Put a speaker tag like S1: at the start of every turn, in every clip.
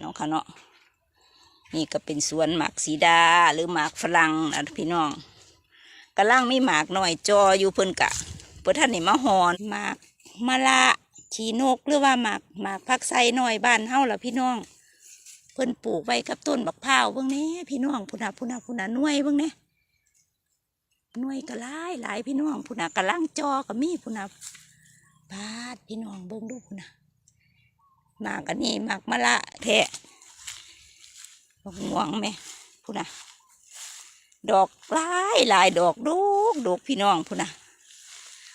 S1: เนาะค่ะเนาะนี่ก็เป็นสวนหมากสีดาหรือหมากฝรั่งนะพี่น้องกำลังมีหมากหน่อยจออยู่เพิ่นกะเพิ่นท่านนี่มาหอนหมากมะละชีนกหรือว่าหมากหมากพักไซหน่อยบ้านเฮาล่ะพี่น้อง เพิ่นปลูกไว้กับต้นบักพร้าวเบิ่งนี้พี่น้องพุนน่ะพุ่นน่ะพุ่นน่ะหน่วยเบิ่งแหน่หน่วยก็หลายหลายพี่น้องพุ่นน่ะกำลังจอก็มีพุนน่ะพาดพี่น้องเบิ่งดูพุนน่ะห มากอันนี้หมากมะละแทะบักม่วงแม่พุ่นะดอกลายหลายดอกดกดกพี่น้องพุ่นะ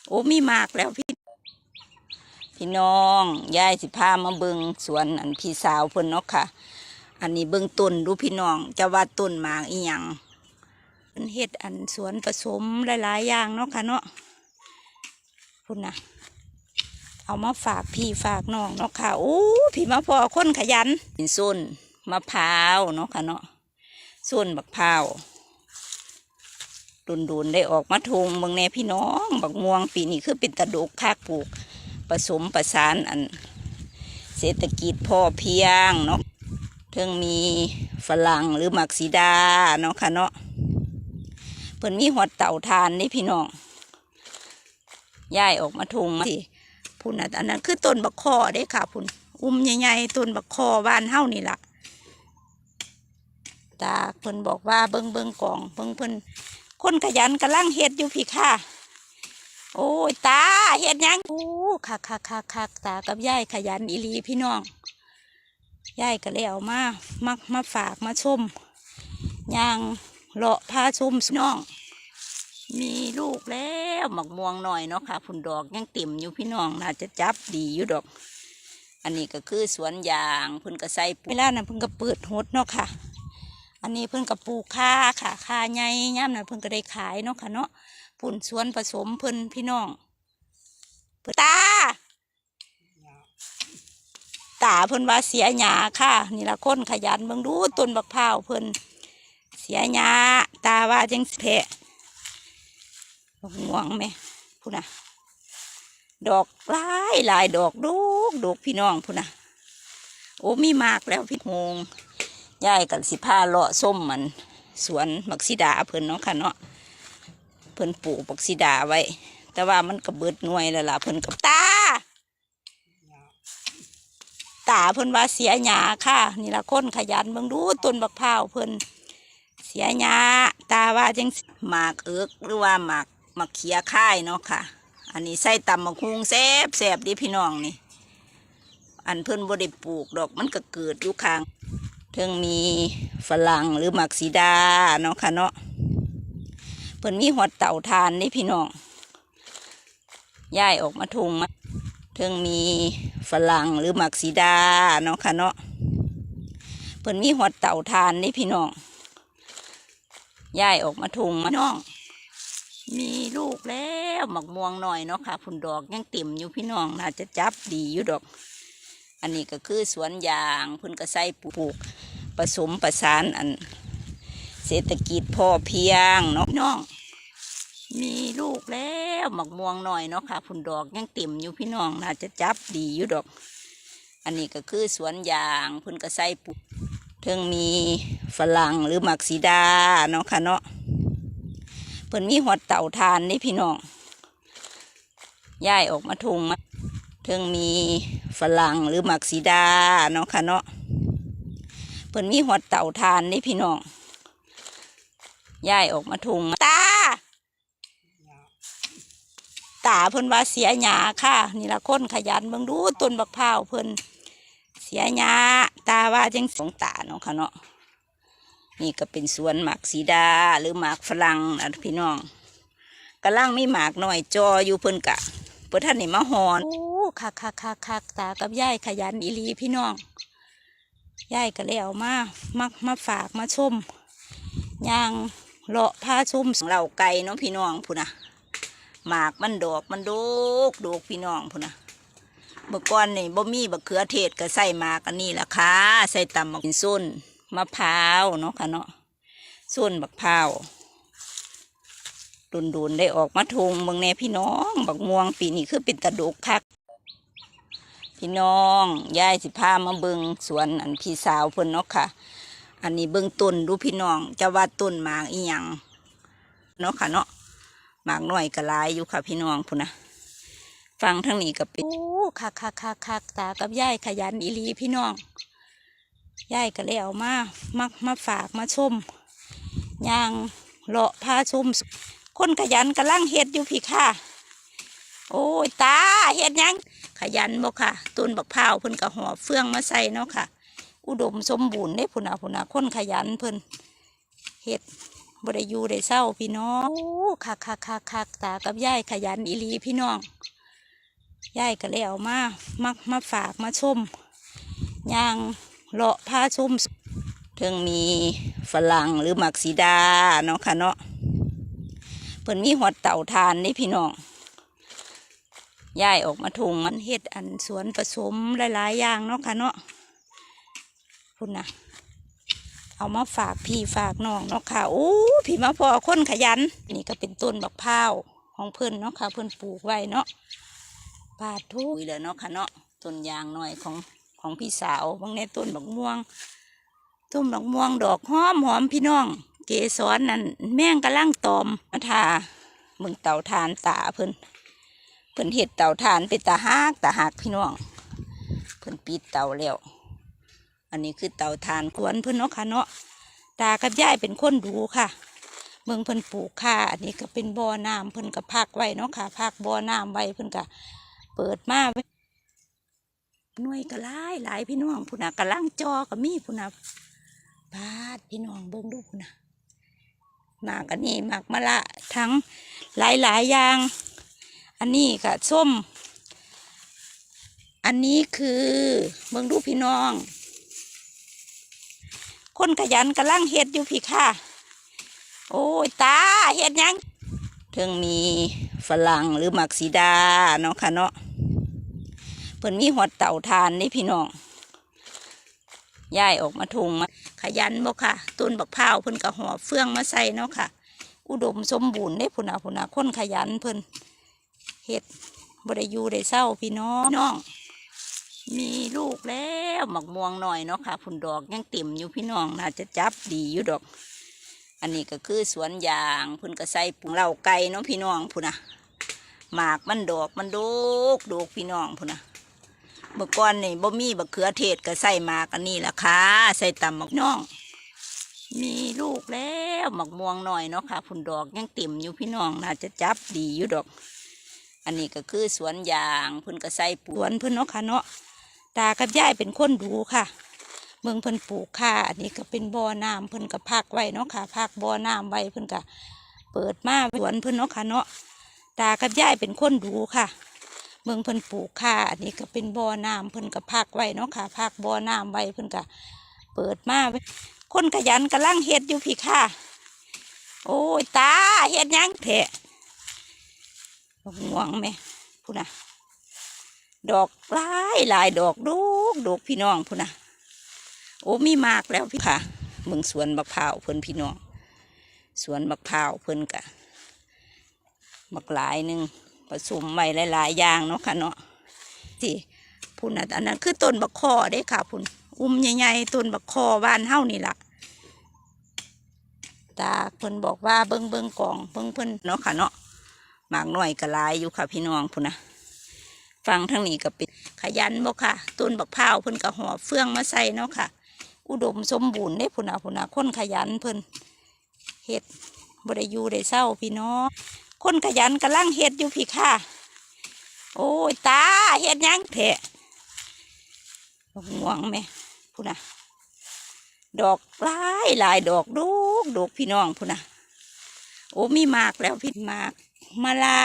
S1: โอ้มีหมากแล้วพี่ พี่น้องยายสิพามาเบิงสวนอันพี่สาวเพิ่นเนาะค่ะ อันนี้เบิงต้นดูพี่น้องจะว่าต้นหมากอีหยังเพิ่นเฮ็ดอันสวนผสมหลายๆอย่างเนาะค่ะเนาะพุ่นนะ เอามาฝากพี่ฝากน้องเนาะค่ะโอ้พี่มาพอคนขยันเป็นส้นมะพร้าวเนาะค่ะเนาะส้นบักพร้าวดุนๆได้ออกมาทงเบางแน่พี่น้องบักม่วงปีนี้คือเป็นตะดุกคากปลูกผสมประสานอัน เศรษฐกิจพอเพียงเนาะเทิงมีฝรั่งหรือหมักสีดาเนาะค่ะเนาะเพิ่นมีหอดเต่าทานนี่พี่น้องย้ายออกมาทุงมาสิ พุ่นน่ะอันนั้นคือต้นบักคอเด้ค่ะพุ่นอุ้มใหญ่ๆต้นบักคอบ้านเฮานี่ล่ะตาเพิ่นบอกว่าเบิ่งเบิ่งกล่องเบิ่งเพิ่นคนขยันกำลังเฮ็ดอยู่พี่ค่ะ โอ้ยตาเฮ็ดยังโอ้คักคักคักคักตากับยายขยันอีลีพี่น้องยายก็เลยเอามามามาฝากมาชมยางเลาะพาชมน้อง มีลูกแล้วหมักม่วงหน่อยเนาะค่ะผุนดอกยังเต็มอยู่พี่น้องน่าจะจับดีอยู่ดอก อันนี้ก็คือสวนยางเพิ่นก็ใส่ปุ๋ยเวลานั้นเพิ่นก็เปิดหดเนาะค่ะ อันนี้เพิ่นก็ปลูกค่าค่ะค่าใหญ่ย่ำนั้นเพิ่นก็ได้ขายเนาะค่ะเนาะปุ่นสวนผสมเพิ่นพี่น้องเพิ่นตาตาเพิ่นว่าเสียหญ้าค่ะ นี่ละคนขยันเบิ่งดูต้นบักพร้าวเพิ่นเสียหญ้าตาว่าจังแพะ บักม่วงแม่พุ่นนะดอกหลายหลายดอกดกดกพี่น้องพุ่นนะโอ้มีมากแล้วพี่โฮงยายกันสิพาเลาะส้มมัน สวนมักซิดาเพิ่นเนาะค่ะเนาะเพิ่นปลูกบักซีดาไว้ แต่ว่ามันก็เบิดหน่วยแล้วล่ะเพิ่นกับตาตาเพิ่นว่าเสียหญ้าค่ะ นี่ละคนขยันเบิ่งดูต้นบักพร้าวเพิ่นเสียหญ้าตาว่าจังหมากเอิกหรือว่าหมาก มากเขียค่ายเนาะค่ะ อันนี้ใส่ตำบักฮุงแซบแซบดิพี่น้องนี่ อันเพิ่นบ่ได้ปลูกดอกมันก็เกิดอยู่ข้างเทิงมีฝรั่งหรือหมากสีดาเนาะค่ะเนาะเพิ่นมีหอดเต่าทานนี่พี่น้องย้ายออกมาทุงมาเทิงมีฝรั่งหรือหมักสีดาเนาะค่ะเนาะเพิ่นมีหอดเต่าทานนี่พี่น้องย้ายออกมาทุงมาน้อง มีลูกแล้วหมักม่วงหน่อยเนาะค่ะผุนดอกยังเต็มอยู่พี่น้องน่าจะจับดีอยู่ดอก อันนี้ก็คือสวนยางพิ่นก็ใส่ปลูกผสมประสานอัน เศรษฐกิจพอเพียงเนาะน้อง มีลูกแล้วหมักม่วงหน่อยเนาะค่ะผุนดอกยังเต็มอยู่พี่น้องน่าจะจับดีอยู่ดอก อันนี้ก็คือสวนยางพิ่นก็ใส่ปลูกเทิงมีฝรั่งหรือหมักสีดาเนาะค่ะเนาะ เพิ่นมีหอดเต่าทานนี่พี่น้องย้ายออกมาทุงมาเทิงมีฝรั่งหรือหมักสีดาเนาะค่ะเนาะเพิ่นมีหอดเต่าทานนี่พี่น้องย้ายออกมาทุงมาตาตาเพิ่นว่าเสียหญ้าค่ะ นี่ละคนขยันเบิ่งดูต้นบักพร้าวเพิ่นเสียหญ้าตาว่าจังสงตาเนาะค่ะเนาะ นี่ก็เป็นสวนหมากสีดาหรือหมากฝรั่งนะพี่น้องกำลังมีหมากหน่อยจออยู่เพิ่นกะเพิ่นท่านนี่มาหอนโอ้คักคักคักคักตากับยายขยันอีลีพี่น้องยายก็เลยเอามามามาฝากมาชมย่างเลาะผ้าชุ่มเหล่าไก่เนาะพี่น้องพูนนะหมากมันดอกมันโดกโดกพี่น้องพูนนะเมื่อก่อนนี่บ่มีบักเขือเทศก็ใส่หมากอันนี้ล่ะค่ะใส่ตำบักส้น มะพร้าวเนาะค่ะเนาะส้นบักพร้าวดุนดุนได้ออกมาทงเบางแน่พี่น้องบักม่วงปีนี้คือเป็นตะดกคัก พี่น้องยายสิพามาเบิงสวนอันพี่สาวเพิ่นเนาะค่ะ อันนี้เบิงต้นดูพี่น้องจะว่าต้นหมากอีหยังเนาะค่ะเนาะหมากหน้อยก็หลายอยู่ค่ะ พี่น้องพุ่นนะฟังทั้งนี้ก็เป็นโอ้คักคักคักคักตากับยายขยันอีลีพี่น้อง ยายก็เลยเอามามามาฝากมาชมยางเลาะพาชมคนขยันกำลังเฮ็ดอยู่พี่ค่ะ โอ้ยตาเฮ็ดยังขยันบ่ค่ะต้นบักพร้าวเพิ่นก็หอบเฟืองมาใส่เนาะค่ะ อุดมสมบูรณ์ได้พุ่นน่ะพุ่นน่ะคนขยันเพิ่นเฮ็ดบ่ได้อยู่ได้เศร้าพี่น้องคักคักคักคักตากับยายขยันอีลีพี่น้องยายก็เลยเอามามามาฝากมาชมยาง เลาะพาชุ่มถึงมีฝรั่งหรือหมักสีดาเนาะค่ะเนาะเพิ่นมีหอดเต่าทานนี่พี่น้องย้ายออกมาถุงมันเฮ็ดอันสวนผสมหลายๆอย่างเนาะค่ะเนาะพุ่นนะเอามาฝากพี่ฝากน้องเนาะค่ะโอ้พี่มาพอคนขยัน นี่ก็เป็นต้นบักพร้าวของเพิ่นเนาะค่ะเพิ่นปลูกไว้เนาะปาดทุกเลยเนาะค่ะเนาะต้นยางหน่อยของ ของพี่สาวบางในต้นบักม่วงต้นบักม่วงดอกหอมหอมพี่น้อง เกสรนั่นแม่งกำลังตอมมาทาเมึงเต่าทานตาเพิ่นเพิ่นเห็ดเต่าถ่านเป็นตาหักตาหักพี่น้องเพิ่นปิดเต่าแล้วอันนี้คือเต่าถ่านกวนเพิ่นเนาะค่ะเนาะตากับยายเป็นคนดูค่ะเมืองเพิ่นปลูกค่ะอันนี้ก็เป็นบ่อน้ำเพิ่นก็พักไว้เนาะค่ะพักบ่อน้ำไว้เพิ่นก็เปิดมาไว้ หน่วยก็หลหลายพี่น้องพุ่นนะกำลังจอก็มีพุ่นนะพาดพี่น้องเบิ่งดูพุ่นนะหมากอันนี้หมากมะละทั้งหลายหลายอย่าง อันนี้ก็ส้ม อันนี้คือเมืองดูพี่น้อง คนขยันกำลังเฮ็ดอยู่พี่ค่ะ โอ้ยตาเฮ็ดยังถึงมีฝรั่งหรือหมักสีดาเนาะค่ะเนาะ เพิ่นมีหอดเต่าทานนี่พี่น้องย้ายออกมาทุงมาขยันบ่ค่ะ ต้นบักพร้าวเพิ่นก็หอบเฟืองมาใส่เนาะค่ะ อุดมสมบูรณ์ได้พุนน่ะพุ่นน่ะคนขยันเพิ่นเฮ็ดบริยูได้เศร้าพี่น้องน้อง มีลูกแล้วหมักม่วงหน่อยเนาะค่ะผุนดอกยังเต็มอยู่พี่น้องน่าจะจับดีอยู่ดอก อันนี้ก็คือสวนยางพุ่นก็ใส่ปุ๋งเหล่าไก่เนาะพี่น้องพุ่นนะหมากมันดอกมันโดกโดกพี่น้องพุ่นนะ เมื่อก่อนนี่บ่มีบักเขือเทศก็ใส่มากันนี้ล่ะค่ะ ใส่ตำหมักน้อง มีลูกแล้วหมักม่วงหน่อยเนาะค่ะผุนดอกยังเต็มอยู่พี่น้องน่าจะจับดีอยู่ดอก อันนี้ก็คือสวนยางเพิ่นก็ใส่ปลูกสวนเพิ่นเนาะค่ะเนาะตากับยายเป็นคนดูค่ะ เมืองเพิ่นปลูกค่ะ อันนี้ก็เป็นบ่อน้ำเพิ่นก็พักไว้เนาะค่ะพักบ่อน้ำไว้เพิ่นก็เปิดมาสวนเพิ่นเนาะค่ะเนาะตากับยายเป็นคนดูค่ะ เมืองเพิ่นปลูกค่ะอันนี้ก็เป็นบ่อน้ำเพิ่นก็พักไว้เนาะค่ะพักบ่อน้ำไว้เพิ่นก็เปิดมาคนขยันกำลังเฮ็ดอยู่พี่ค่ะ โอ้ยตาเฮ็ดยังแท้ดอกม่วงไหมพูดนะดอกหลายหลายดอกดกดอกพี่น้องพูดนะโอ้มีมากแล้วพี่ค่ะเมืองสวนบักพร้าวเพิ่นพี่น้องสวนบักพร้าวเพิ่นกะบักหลายหนึ่ง สมไว้หลายๆอย่างเนาะค่ะเนาะที่พูดนอันนั้นคือต้นบักคอเด้ค่ะพุ่นอุ้มใหญ่ๆต้นบักคอบ้านเฮานี่ล่ะตาเพิ่นบอกว่าเบิ่งเบิ่งกล่องเบิ่งเพิ่นเนาะค่ะเนาะหมากหน่อยก็หลายอยู่ค่ะพี่น้องพุ่นนะฟังทั้งนี้ก็เป็นขยันบ่ค่ะต้นบักพร้าวเพิ่นก็หอบเฟืองมาใส่เนาะค่ะ อุดมสมบูรณ์ได้พุ่นนะพุ่นนะคนขยันเพิ่นเฮ็ดบริยูได้เศร้าพี่น้อง คนขยันกำลังเฮ็ดอยู่พี่ค่ะ โอ้ยตาเฮ็ดยังแท้ดอกม่วงไหมพุ่นะดอกหลายหลายดอกดกดอกพี่น้องพุ่นะโอ้มีหมากแล้วพี่หมากมะละ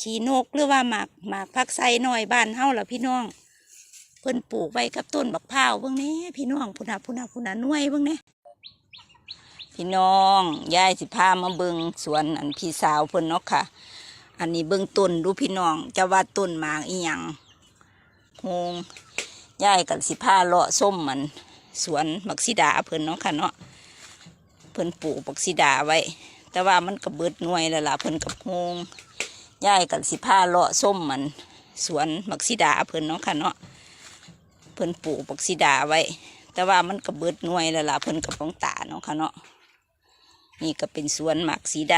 S1: ฉีนกหรือว่าหมากหมากพักไซน่อยบ้านเฮาล่ะพี่น้อง เพิ่นปลูกไว้กับต้นบักพร้าวเบิ่งนี้พี่น้องพุนน่ะพุ่นน่ะพุ่นน่ะน่วยเบิ่งนี้ พี่น้องยายสิพามาเบิงสวนอันพี่สาวเพิ่นเนาะค่ะ อันนี้เบิงต้นดูพี่น้องจะว่าต้นหมากอีหยังฮงยายกับสิพาเลาะส้มมัน สวนบักซิดาเพิ่นเนาะค่ะเนาะเพิ่นปลูกบักซิดาไว้ แต่ว่ามันกระเบิดหน่วยละล่ะเพิ่นกับฮงยายกับสิพาเลาะส้มมัน สวนบักซิดาเพิ่นเนาะค่ะเนาะเพิ่นปลูกบักซิดาไว้ แต่ว่ามันกระเบิดหน่วยละล่ะเพิ่นกับต้องตาเนาะค่ะเนาะ นี่ก็เป็นสวนหมากสีดา